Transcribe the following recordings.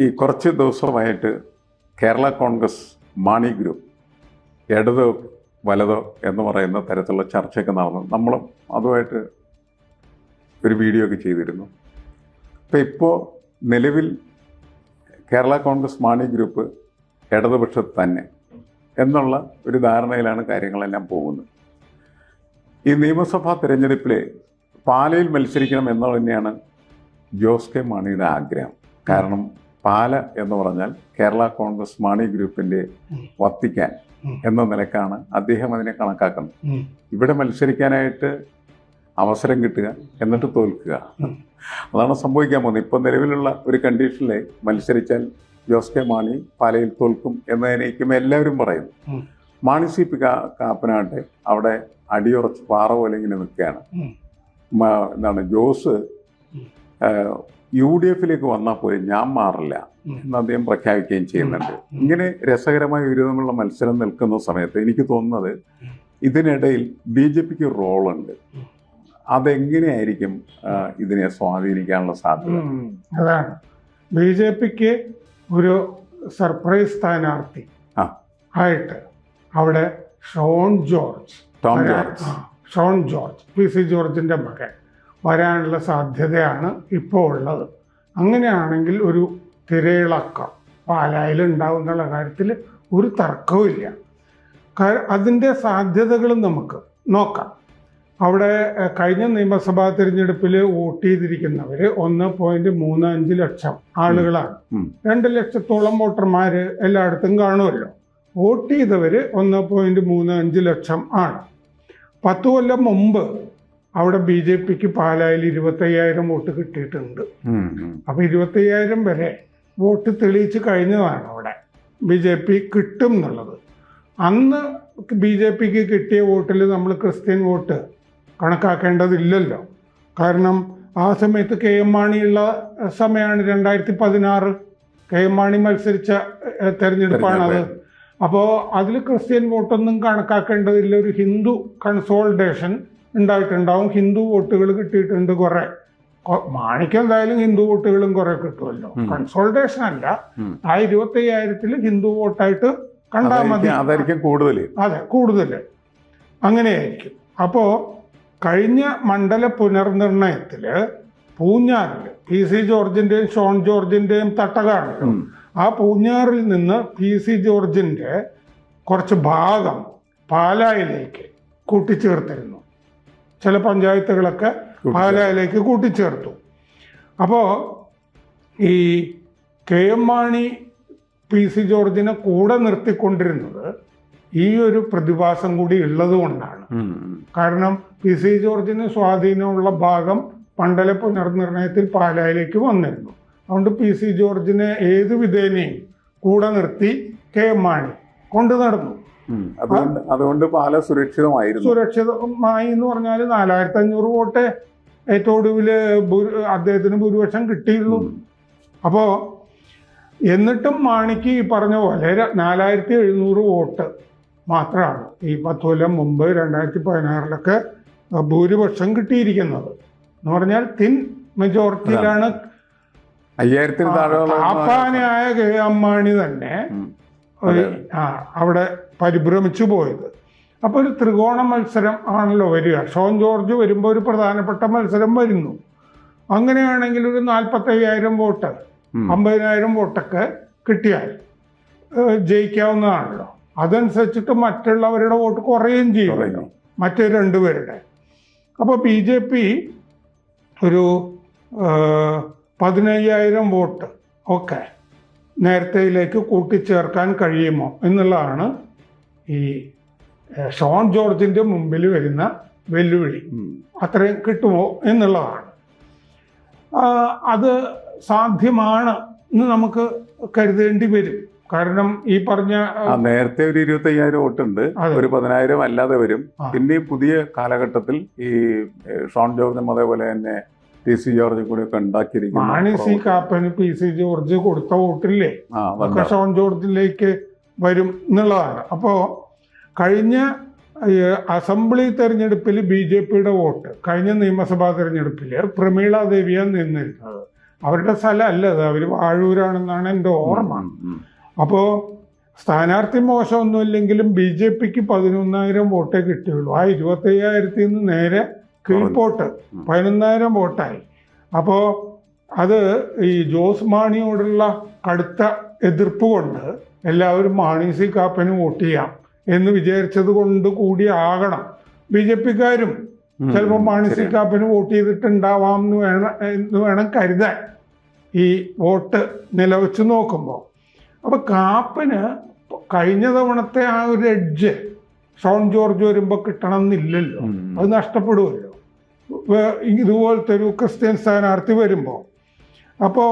ഈ കുറച്ച് ദിവസമായിട്ട് കേരള കോൺഗ്രസ് മാണി ഗ്രൂപ്പ് ഇടതോ വലതോ എന്ന് പറയുന്ന തരത്തിലുള്ള ചർച്ചയൊക്കെ നടന്നു. നമ്മളും അതുമായിട്ട് ഒരു വീഡിയോ ഒക്കെ ചെയ്തിരുന്നു. അപ്പം ഇപ്പോൾ നിലവിൽ കേരള കോൺഗ്രസ് മാണി ഗ്രൂപ്പ് ഇടതുപക്ഷത്ത് തന്നെ എന്നുള്ള ഒരു ധാരണയിലാണ് കാര്യങ്ങളെല്ലാം പോകുന്നത്. ഈ നിയമസഭാ തിരഞ്ഞെടുപ്പിൽ പാലയിൽ മത്സരിക്കണം എന്നുള്ളത് തന്നെയാണ് ജോസ് കെ മാണിയുടെ ആഗ്രഹം. കാരണം പാല എന്ന് പറഞ്ഞാൽ കേരള കോൺഗ്രസ് മാണി ഗ്രൂപ്പിന്റെ വത്തിക്കാൻ എന്ന നിലക്കാണ് അദ്ദേഹം അതിനെ കണക്കാക്കുന്നത്. ഇവിടെ മത്സരിക്കാനായിട്ട് അവസരം കിട്ടുക എന്നിട്ട് തോൽക്കുക. അതാണ് സംഭവിക്കാൻ പോകുന്നത്. ഇപ്പം നിലവിലുള്ള ഒരു കണ്ടീഷനിൽ മത്സരിച്ചാൽ ജോസ് കെ മാണി പാലയിൽ തോൽക്കും എന്നതിനേക്കും എല്ലാവരും പറയുന്നു. മാണി സി പി കാ കാപ്പനാട്ടെ അവിടെ അടിയുറച്ച് പാറ പോലെ ഇങ്ങനെ നിൽക്കുകയാണ്. എന്താണ് ജോസ്. യു ഡി എഫിലേക്ക് വന്നാൽ പോലും ഞാൻ മാറില്ല എന്ന് അദ്ദേഹം പ്രഖ്യാപിക്കുകയും ചെയ്യുന്നുണ്ട്. ഇങ്ങനെ രസകരമായ ഒരു തമ്മിലുള്ള മത്സരം നിൽക്കുന്ന സമയത്ത് എനിക്ക് തോന്നുന്നത് ഇതിനിടയിൽ ബി ജെ പിക്ക് റോളുണ്ട്. അതെങ്ങനെയായിരിക്കും ഇതിനെ സ്വാധീനിക്കാനുള്ള സാധ്യത. അതാണ്. ബി ജെ പിക്ക് ഒരു സർപ്രൈസ് സ്ഥാനാർത്ഥി ആയിട്ട് അവിടെ ഷോൺ ജോർജ് ടോം ജോർജ്. ആ, ഷോൺ ജോർജ് പി സി ജോർജിന്റെ മകൻ. വരാനുള്ള സാധ്യതയാണ് ഇപ്പോൾ ഉള്ളത്. അങ്ങനെയാണെങ്കിൽ ഒരു തിരയിളക്കം പാലായിൽ ഉണ്ടാവും എന്നുള്ള കാര്യത്തിൽ ഒരു തർക്കവുമില്ല അതിന്റെ സാധ്യതകളും നമുക്ക് നോക്കാം. അവിടെ കഴിഞ്ഞ നിയമസഭാ തിരഞ്ഞെടുപ്പിൽ വോട്ട് ചെയ്തിരിക്കുന്നവർ ഒന്ന് പോയിന്റ് മൂന്ന് അഞ്ച് ലക്ഷം ആളുകളാണ്. രണ്ട് ലക്ഷത്തോളം വോട്ടർമാർ എല്ലായിടത്തും കാണുമല്ലോ. വോട്ട് ചെയ്തവർ ഒന്ന് പോയിന്റ് മൂന്ന് അഞ്ച് ലക്ഷം ആണ്. പത്ത് കൊല്ലം മുമ്പ് അവിടെ ബി ജെ പിക്ക് പാലായിൽ ഇരുപത്തയ്യായിരം വോട്ട് കിട്ടിയിട്ടുണ്ട്. അപ്പോൾ ഇരുപത്തയ്യായിരം വരെ വോട്ട് തെളിയിച്ച് കഴിഞ്ഞതാണ് അവിടെ ബി ജെ പി കിട്ടും എന്നുള്ളത്. അന്ന് ബി ജെ പിക്ക് കിട്ടിയ വോട്ടിൽ നമ്മൾ ക്രിസ്ത്യൻ വോട്ട് കണക്കാക്കേണ്ടതില്ലല്ലോ. കാരണം ആ സമയത്ത് കെ എം മാണിയുള്ള സമയമാണ് രണ്ടായിരത്തി പതിനാറ് കെ എം മാണി മത്സരിച്ച തെരഞ്ഞെടുപ്പാണത് അപ്പോൾ അതിൽ ക്രിസ്ത്യൻ വോട്ടൊന്നും കണക്കാക്കേണ്ടതില്ല. ഒരു ഹിന്ദു കൺസോൾട്ടേഷൻ ഉണ്ടായിട്ടുണ്ടാവും. ഹിന്ദു വോട്ടുകൾ കിട്ടിയിട്ടുണ്ട് കുറേ. മാണിക്ക് എന്തായാലും ഹിന്ദു വോട്ടുകളും കുറെ കിട്ടുമല്ലോ. കൺസോൾട്ടേഷൻ അല്ല. ആ ഇരുപത്തി അയ്യായിരത്തിൽ ഹിന്ദു വോട്ടായിട്ട് കണ്ടാൽ മതി. അതായിരിക്കും അതായിരിക്കും കൂടുതൽ അതെ കൂടുതൽ അങ്ങനെയായിരിക്കും. അപ്പോ കഴിഞ്ഞ മണ്ഡല പുനർനിർണയത്തിൽ പൂഞ്ഞാറിൽ പി സി ജോർജിന്റെയും ഷോൺ ജോർജിന്റെയും തട്ടകാണല്ലോ ആ പൂഞ്ഞാറിൽ നിന്ന് പി സി ജോർജിന്റെ കുറച്ച് ഭാഗം പാലായിലേക്ക് കൂട്ടിച്ചേർത്തിരുന്നു. ചില പഞ്ചായത്തുകളൊക്കെ പാലായിലേക്ക് കൂട്ടിച്ചേർത്തു അപ്പോൾ ഈ K M Mani P C ജോർജിനെ കൂടെ നിർത്തിക്കൊണ്ടിരുന്നത് ഈ ഒരു പ്രതിഭാസം കൂടി ഉള്ളത് കൊണ്ടാണ് ഉം, ഉം. കാരണം പി സി ജോർജിന് സ്വാധീനമുള്ള ഭാഗം മണ്ഡല പുനർനിർണയത്തിൽ പാലായിലേക്ക് വന്നിരുന്നു അതുകൊണ്ട് പി സി ജോർജിനെ ഏത് വിധേനയും കൂടെ നിർത്തി കെ എം മാണി കൊണ്ടു നടന്നു. അതുകൊണ്ട് അതുകൊണ്ട് പാല സുരക്ഷിതമായിരുന്നു. സുരക്ഷിതമായി എന്ന് പറഞ്ഞാൽ നാലായിരത്തി അഞ്ഞൂറ് വോട്ട് ഏറ്റവും ഒടുവിൽ അദ്ദേഹത്തിന് ഭൂരിപക്ഷം കിട്ടിയുള്ളൂ അപ്പോ അപ്പോൾ എന്നിട്ടും മാണിക്ക് ഈ പറഞ്ഞ പോലെ നാലായിരത്തി എഴുന്നൂറ് വോട്ട് മാത്രമാണ് ഈ പത്ത് കൊല്ലം മുമ്പ് രണ്ടായിരത്തി പതിനാറിലൊക്കെ ഭൂരിപക്ഷം കിട്ടിയിരിക്കുന്നത്. എന്ന് പറഞ്ഞാൽ തിൻ മെജോറിറ്റിയിലാണ് അയ്യായിരത്തിന് താഴെയുള്ള കാപ്പാനായ കെ അമ്മാണി തന്നെ ആ, അവിടെ പരിഭ്രമിച്ചു പോയത്. അപ്പോൾ ഒരു ത്രികോണ മത്സരം ആണല്ലോ വരിക. ഷോൺ ജോർജ് വരുമ്പോൾ ഒരു പ്രധാനപ്പെട്ട മത്സരം വരുന്നു. അങ്ങനെയാണെങ്കിൽ ഒരു നാൽപ്പത്തയ്യായിരം വോട്ട്. അമ്പതിനായിരം വോട്ടൊക്കെ കിട്ടിയാൽ ജയിക്കാവുന്നതാണല്ലോ. അതനുസരിച്ചിട്ട് മറ്റുള്ളവരുടെ വോട്ട് കുറയുകയും ചെയ്യും. മറ്റേ രണ്ടുപേരുടെ. അപ്പോൾ ബി ജെ പി ഒരു പതിനയ്യായിരം വോട്ട് ഒക്കെ നേരത്തെയിലേക്ക് കൂട്ടിച്ചേർക്കാൻ കഴിയുമോ എന്നുള്ളതാണ് ഈ ഷോൺ ജോർജിന്റെ മുമ്പിൽ വരുന്ന വെല്ലുവിളി. അത്രയും കിട്ടുമോ എന്നുള്ളതാണ്. അത് സാധ്യമാണ് എന്ന് നമുക്ക് കരുതേണ്ടി വരും. കാരണം ഈ പറഞ്ഞ നേരത്തെ ഒരു ഇരുപത്തി അയ്യായിരം വോട്ടുണ്ട്. ഒരു പതിനായിരം അല്ലാതെ വരും. പിന്നെ ഈ പുതിയ കാലഘട്ടത്തിൽ ഈ ഷോൺ ജോർജും അതേപോലെ തന്നെ ടി സി ജോർജ് കൂടെ ഒക്കെ ഉണ്ടാക്കിയിരിക്കുന്നത് മാണി സി കാപ്പന് പി സി ജോർജ് കൊടുത്ത വോട്ടില്ലേ? ഒക്കെ. ഷോൺ ജോർജിലേക്ക് വരും എന്നുള്ളതാണ്. അപ്പോൾ കഴിഞ്ഞ അസംബ്ലി തെരഞ്ഞെടുപ്പിൽ ബി ജെ പിയുടെ വോട്ട് കഴിഞ്ഞ നിയമസഭാ തെരഞ്ഞെടുപ്പിൽ പ്രമീള ദേവിയാണ് നിന്നിരുന്നത്. അവരുടെ സ്ഥലമല്ല അത്. അവർ വാഴൂരാണെന്നാണ് എന്റെ ഓർമ്മ. അപ്പോൾ സ്ഥാനാർത്ഥി മോശമൊന്നുമില്ലെങ്കിലും ബി ജെ പിക്ക് പതിനൊന്നായിരം വോട്ടേ കിട്ടിയുള്ളൂ. ആ ഇരുപത്തയ്യായിരത്തിൽ നിന്ന് നേരെ കീഴ്പോട്ട്. പതിനൊന്നായിരം വോട്ടായി. അപ്പോൾ അത് ഈ ജോസ് മാണിയോടുള്ള കടുത്ത എതിർപ്പ് കൊണ്ട് എല്ലാവരും മാണി സി കാപ്പന് വോട്ട് ചെയ്യാം എന്ന് വിചാരിച്ചത് കൊണ്ട് കൂടി ആകണം. ബി ജെ പിക്കാരും ചിലപ്പോൾ മാണി സി. കാപ്പന് വോട്ട് ചെയ്തിട്ടുണ്ടാവാം എന്ന് വേണം എന്ന് വേണം കരുതാൻ. ഈ വോട്ട് നിലവെച്ച് നോക്കുമ്പോൾ അപ്പോൾ കാപ്പന് കഴിഞ്ഞ തവണത്തെ ആ ഒരു എഡ്ജ് ഷോൺ ജോർജ് വരുമ്പോൾ കിട്ടണം എന്നില്ലല്ലോ അത് നഷ്ടപ്പെടുമല്ലോ ഇതുപോലത്തെ ഒരു ക്രിസ്ത്യൻ സ്ഥാനാർത്ഥി വരുമ്പോൾ അപ്പോൾ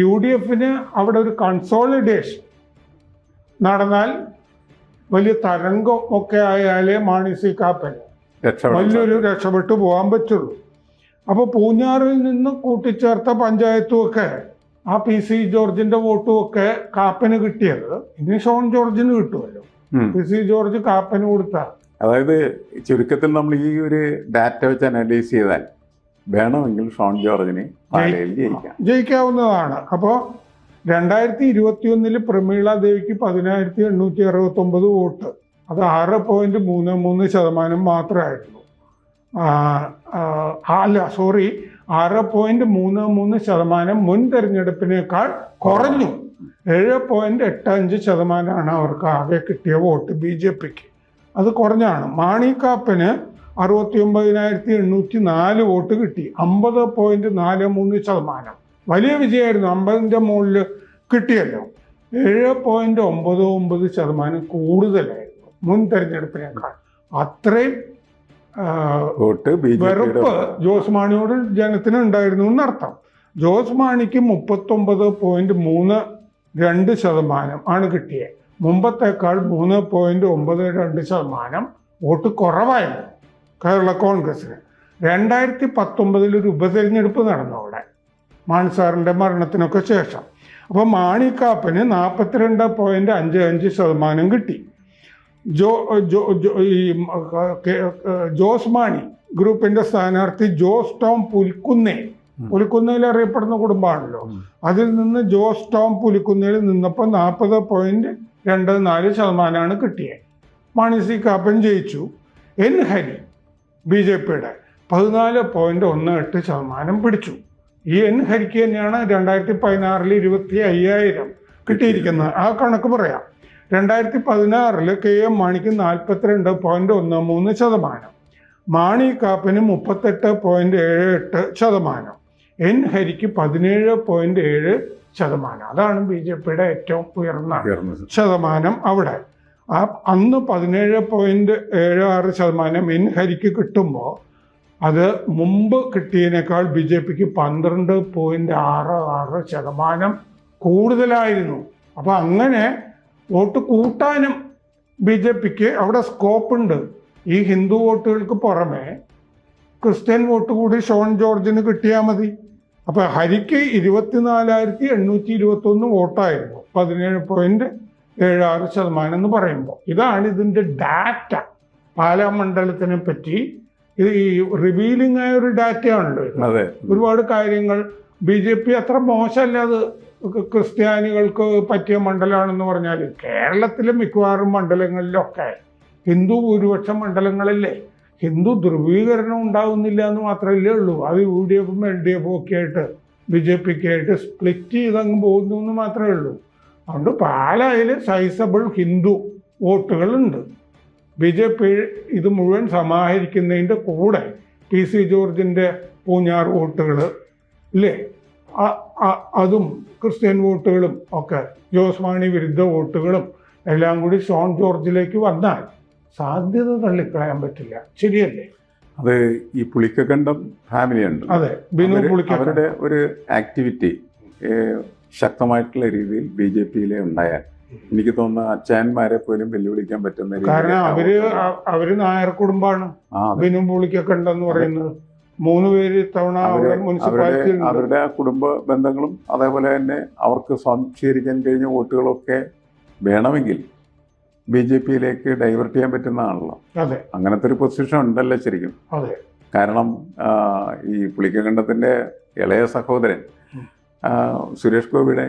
യു ഡി എഫിന് അവിടെ ഒരു കൺസോളിഡേഷൻ നടന്നാൽ വലിയ തരംഗം ഒക്കെ ആയാലേ മാണി സി കാപ്പൻ വലിയൊരു രക്ഷപ്പെട്ടു പോകാൻ പറ്റുള്ളൂ. അപ്പോൾ പൂഞ്ഞാറിൽ നിന്ന് കൂട്ടിച്ചേർത്ത പഞ്ചായത്തും ഒക്കെ ആ പി സി ജോർജിന്റെ വോട്ടും ഒക്കെ കാപ്പന് കിട്ടിയത്. ഇനി ഷോൺ ജോർജിന് കിട്ടുമല്ലോ. പി സി ജോർജ് കാപ്പന് കൊടുത്ത. അതായത് ചുരുക്കത്തിൽ നമ്മൾ ഈ ഒരു ഡാറ്റ വെച്ച് അനലൈസ് ചെയ്താൽ വേണമെങ്കിൽ ഷോൺ ജോർജിന് പാലയിൽ ജയിക്കാം. ജയിക്കാവുന്നതാണ്. അപ്പോൾ രണ്ടായിരത്തി ഇരുപത്തി ഒന്നിൽ പ്രമീള ദേവിക്ക് പതിനായിരത്തി എണ്ണൂറ്റി അറുപത്തി ഒമ്പത് വോട്ട്. അത് ആറ് പോയിന്റ് മൂന്ന് മൂന്ന് ശതമാനം മാത്രമായിരുന്നു അല്ല സോറി ആറ് പോയിന്റ് മൂന്ന് മൂന്ന് ശതമാനം മുൻ തെരഞ്ഞെടുപ്പിനേക്കാൾ കുറഞ്ഞു. ഏഴ് പോയിന്റ് എട്ട് അഞ്ച് ശതമാനമാണ് അവർക്ക് ആകെ കിട്ടിയ വോട്ട് ബി ജെ പിക്ക്. അത് കുറഞ്ഞാണ്. മാണിക്കാപ്പന് അറുപത്തി ഒമ്പതിനായിരത്തി എണ്ണൂറ്റി നാല് വോട്ട് കിട്ടി. അമ്പത് പോയിന്റ് നാല് മൂന്ന് ശതമാനം. വലിയ വിജയമായിരുന്നു. അമ്പതിന്റെ മുകളിൽ കിട്ടിയല്ലോ. ഏഴ് പോയിന്റ് ഒമ്പത് ഒമ്പത് ശതമാനം കൂടുതലായിരുന്നു മുൻ തെരഞ്ഞെടുപ്പിനേക്കാൾ. അത്രയും വെറുപ്പ് ജോസ് മാണിയോട് ജനത്തിന് ഉണ്ടായിരുന്നു എന്നർത്ഥം. ജോസ് മാണിക്ക് മുപ്പത്തൊമ്പത് പോയിന്റ് മൂന്ന് രണ്ട് ശതമാനം ആണ് കിട്ടിയത്. മുമ്പത്തേക്കാൾ മൂന്ന് പോയിന്റ് ഒമ്പത് രണ്ട് ശതമാനം വോട്ട് കുറവായിരുന്നു കേരള കോൺഗ്രസിന് രണ്ടായിരത്തി പത്തൊമ്പതിൽ ഒരു ഉപതെരഞ്ഞെടുപ്പ് നടന്നു അവിടെ. മാണി സാറിന്റെ മരണത്തിനൊക്കെ ശേഷം. അപ്പോൾ മാണിക്കാപ്പന് നാൽപ്പത്തിരണ്ട് പോയിന്റ് അഞ്ച് അഞ്ച് ശതമാനം കിട്ടി. ജോ ജോ ജോ ഈ ജോസ് മാണി ഗ്രൂപ്പിന്റെ സ്ഥാനാർത്ഥി ജോസ് ടോം പുലിക്കുന്നേ പുലിക്കുന്നേൽ അറിയപ്പെടുന്ന കുടുംബമാണല്ലോ. അതിൽ നിന്ന് ജോസ് ടോം പുലിക്കുന്നേൽ നിന്നപ്പോൾ നാൽപ്പത് പോയിന്റ് രണ്ട് നാല് ശതമാനമാണ് കിട്ടിയത് മാണി സി കാപ്പൻ ജയിച്ചു. എൻ ഹരി ബി ജെ പിയുടെ പതിനാല് പോയിന്റ് ഒന്ന് എട്ട് ശതമാനം പിടിച്ചു. ഈ എൻ ഹരിക്ക് തന്നെയാണ് രണ്ടായിരത്തി പതിനാറിൽ ഇരുപത്തി അയ്യായിരം കിട്ടിയിരിക്കുന്നത്. ആ കണക്ക് പറയാം. രണ്ടായിരത്തി പതിനാറിൽ കെ എം മാണിക്ക് നാൽപ്പത്തിരണ്ട് പോയിന്റ് ഒന്ന് മൂന്ന് ശതമാനം. മാണി കാപ്പന് മുപ്പത്തെട്ട് പോയിന്റ് ഏഴ് എട്ട് ശതമാനം. എൻ ഹരിക്ക് പതിനേഴ് പോയിന്റ് ഏഴ് ശതമാനം. അതാണ് ബി ജെ പിയുടെ ഏറ്റവും ഉയർന്ന ശതമാനം അവിടെ. ആ അന്ന് പതിനേഴ് പോയിന്റ് ഏഴ് ആറ് ശതമാനം എൻ ഹരിക്ക് കിട്ടുമ്പോൾ അത് മുമ്പ് കിട്ടിയതിനേക്കാൾ ബി ജെ പിക്ക് പന്ത്രണ്ട് പോയിന്റ് ആറ് ആറ് ശതമാനം കൂടുതലായിരുന്നു. അപ്പം അങ്ങനെ വോട്ട് കൂട്ടാനും ബി ജെ പിക്ക് അവിടെ സ്കോപ്പ് ഉണ്ട്. ഈ ഹിന്ദു വോട്ടുകൾക്ക് പുറമെ ക്രിസ്ത്യൻ വോട്ട് കൂടി ഷോൺ ജോർജിന് കിട്ടിയാൽ മതി. അപ്പോൾ ഹരിക്ക് ഇരുപത്തിനാലായിരത്തി എണ്ണൂറ്റി ഇരുപത്തൊന്ന് വോട്ടായിരുന്നു. പതിനേഴ് പോയിന്റ് ഏഴ് ആറ് ശതമാനം എന്ന് പറയുമ്പോൾ ഇതാണ് ഇതിന്റെ ഡാറ്റ പാലാ മണ്ഡലത്തിനെ പറ്റി ഇത് ഈ റിവീലിംഗ് ആയ ഒരു ഡാറ്റയാണല്ലോ ഒരുപാട് കാര്യങ്ങൾ ബി ജെ പി അത്ര മോശമല്ല അത് ക്രിസ്ത്യാനികൾക്ക് പറ്റിയ മണ്ഡലമാണെന്ന് പറഞ്ഞാൽ കേരളത്തിലെ മിക്കവാറും മണ്ഡലങ്ങളിലൊക്കെ ഹിന്ദു ഭൂരിപക്ഷ മണ്ഡലങ്ങളില്ലേ ഹിന്ദു ധ്രുവീകരണം ഉണ്ടാകുന്നില്ല എന്ന് മാത്രമല്ലേ ഉള്ളൂ. അത് യു ഡി എഫും എൽ ഡി എഫും ഒക്കെ ആയിട്ട് ബി ജെ പിക്ക് ആയിട്ട് സ്പ്ലിറ്റ് ചെയ്തങ്ങ് പോകുന്നു എന്ന് മാത്രമേ ഉള്ളൂ. അതുകൊണ്ട് പാലായിൽ സൈസബിൾ ഹിന്ദു വോട്ടുകളുണ്ട്. ബി ജെ പി ഇത് മുഴുവൻ സമാഹരിക്കുന്നതിന്റെ കൂടെ പി സി ജോർജിന്റെ പൂഞ്ഞാർ വോട്ടുകൾ ഇല്ലേ? അതും ക്രിസ്ത്യൻ വോട്ടുകളും ഒക്കെ ജോസ് മാണി വിരുദ്ധ വോട്ടുകളും എല്ലാം കൂടി ഷോൺ ജോർജിലേക്ക് വന്നാൽ സാധ്യത തള്ളിക്കളയാൻ പറ്റില്ല. ശരിയല്ലേ? അത് ഈ പുളിക്കക്കണ്ടം ഫാമിലി ഉണ്ട് അതെ ബിനു അവർ അവരുടെ ഒരു ആക്ടിവിറ്റി ശക്തമായിട്ടുള്ള രീതിയിൽ ബി ജെ പിയിലെ ഉണ്ടായാൽ. എനിക്ക് തോന്നുന്ന അച്ചായന്മാരെ പോലും വെല്ലുവിളിക്കാൻ പറ്റുന്ന കാരണം അവർ അവർ നായർ കുടുംബാണ്. ബിനു പുളിക്കൊക്കെ എന്ന് പറയുന്നത് മൂന്ന് പേര് തവണ മുനിസിപ്പാലിറ്റി അവരുടെ കുടുംബ ബന്ധങ്ങളും അതേപോലെ തന്നെ അവർക്ക് സ്വാംശീകരിക്കാൻ കഴിഞ്ഞ വോട്ടുകളൊക്കെ വേണമെങ്കിൽ ബി ജെ പിയിലേക്ക് ഡൈവേർട്ട് ചെയ്യാൻ പറ്റുന്നതാണല്ലോ. അങ്ങനത്തെ ഒരു പൊസിഷൻ ഉണ്ടല്ലോ ശരിക്കും. കാരണം ഈ പുളിക്കകണ്ഠത്തിന്റെ ഇളയ സഹോദരൻ സുരേഷ് ഗോപിയുടെ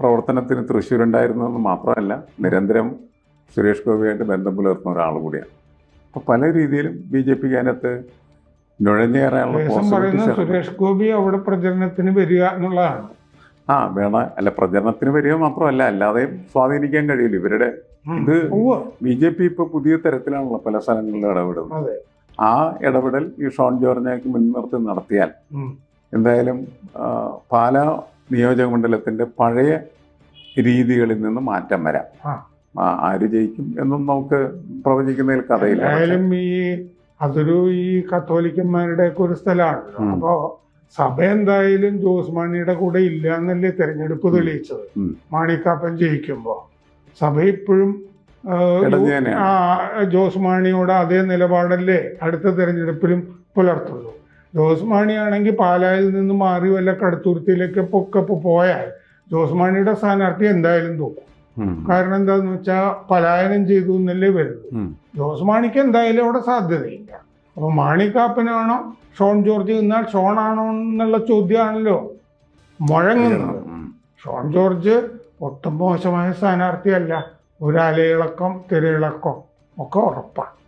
പ്രവർത്തനത്തിന് തൃശ്ശൂരുണ്ടായിരുന്നു എന്ന് മാത്രമല്ല നിരന്തരം സുരേഷ് ഗോപിയായിട്ട് ബന്ധം പുലർത്തുന്ന ഒരാൾ കൂടിയാണ്. അപ്പോൾ പല രീതിയിലും ബി ജെ പിക്ക് അതിനകത്ത് നുഴഞ്ഞേറാനുള്ള. സുരേഷ് ഗോപി അവിടെ പ്രചരണത്തിന് വരിക എന്നുള്ളതാണ്. ആ വേണ അല്ല പ്രചരണത്തിന് വരിക മാത്രമല്ല അല്ലാതെയും സ്വാധീനിക്കാൻ കഴിയില്ല. ഇവരുടെ ഇത്. ബി ജെ പി ഇപ്പൊ പുതിയ തരത്തിലാണല്ലോ പല സ്ഥലങ്ങളിലും ഇടപെടുന്നത്. ആ ഇടപെടൽ ഈ ഷോൺ ജോർജാക്ക് മുൻനിർത്തി നടത്തിയാൽ എന്തായാലും പാല നിയോജക മണ്ഡലത്തിന്റെ പഴയ രീതികളിൽ നിന്ന് മാറ്റം വരാം. ആര് ജയിക്കും എന്നും നമുക്ക് പ്രവചിക്കുന്നതിൽ കഥയില്ല. എന്തായാലും ഈ അതൊരു ഈ കത്തോലിക്കന്മാരുടെ ഒക്കെ ഒരു സ്ഥലമാണ് ഉം. സഭ എന്തായാലും ജോസ് മാണിയുടെ കൂടെ ഇല്ല എന്നല്ലേ തെരഞ്ഞെടുപ്പ് തെളിയിച്ചത്. മാണിക്കാപ്പൻ ജയിക്കുമ്പോ. സഭ ഇപ്പോഴും ജോസ് മാണിയോട് അതേ നിലപാടല്ലേ അടുത്ത തെരഞ്ഞെടുപ്പിലും പുലർത്തുള്ളൂ. ജോസ് മാണിയാണെങ്കിൽ പാലായിൽ നിന്ന് മാറി വല്ല കടുത്തുരുത്തിയിലേക്ക് ഒക്കെ പോയാൽ ജോസ് മാണിയുടെ സ്ഥാനാർത്ഥി എന്തായാലും തോക്കും. കാരണം എന്താന്ന് വെച്ചാ പലായനം ചെയ്തു എന്നല്ലേ വരുന്നത്. ജോസ് മാണിക്ക് എന്തായാലും അവിടെ സാധ്യതയില്ല. അപ്പൊ മാണിക്കാപ്പനാണോ ഷോൺ ജോർജ് എന്നാൽ ഷോണാണോ എന്നുള്ള ചോദ്യമാണല്ലോ. മുഴങ്ങുന്നത്. ഷോൺ ജോർജ് ഒട്ടും മോശമായ സ്ഥാനാർത്ഥിയല്ല. ഒരു അലയിളക്കം തിരയിളക്കം ഒക്കെ ഉറപ്പാണ്.